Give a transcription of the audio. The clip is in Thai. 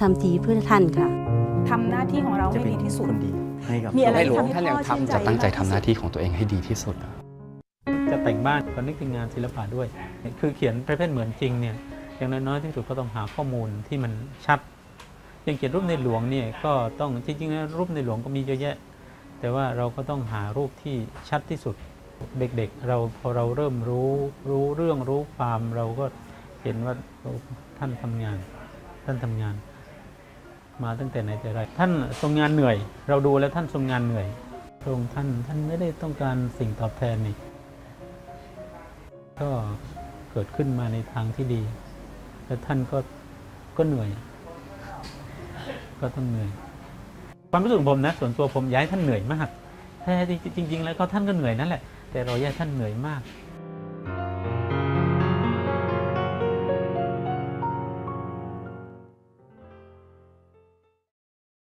ทำดีเพื่อท่านค่ะ ทำหน้าที่ของเราจะให้เป็นดีที่สุด คนดีให้กับมีอะไรในหลวงที่ท่านยังพ่อชื่นทำใจจะตั้งใจทำหน้าที่ของตัวเองให้ดีที่สุดอะจะแต่งบ้านก็นึกถึงงานศิลปะด้วย คือเขียนประเภทเหมือนจริงเนี่ยอย่างน้อยๆที่สุดก็ต้องหาข้อมูลที่มันชัด อย่างเขียนรูปในหลวงเนี่ยก็ต้องจริงๆแล้วรูปในหลวงก็มีเยอะแยะ แต่ว่าเราก็ต้องหารูปที่ชัดที่สุด เด็กๆ เราพอเราเริ่มรู้รู้เรื่องรู้ความเราก็เห็นว่าโอ้ท่านทำงาน ท่านทำงาน มาตั้งแต่ไหนแต่ไรท่านทรงงานเหนื่อย เราดูแล้วท่านทรงงานเหนื่อยพระองค์ท่านท่านไม่ได้ต้องการสิ่งตอบแทนนี่ก็เกิดขึ้นมาในทางที่ดี และท่านก็ก็เหนื่อย ก็ต้องเหนื่อย ความรู้สึกผมนะ ส่วนตัวผมอยากให้ท่านเหนื่อยมากแท้จริง ๆ แล้วก็ท่านก็เหนื่อยนั่นแหละ แต่เราอยากให้ท่านเหนื่อยมาก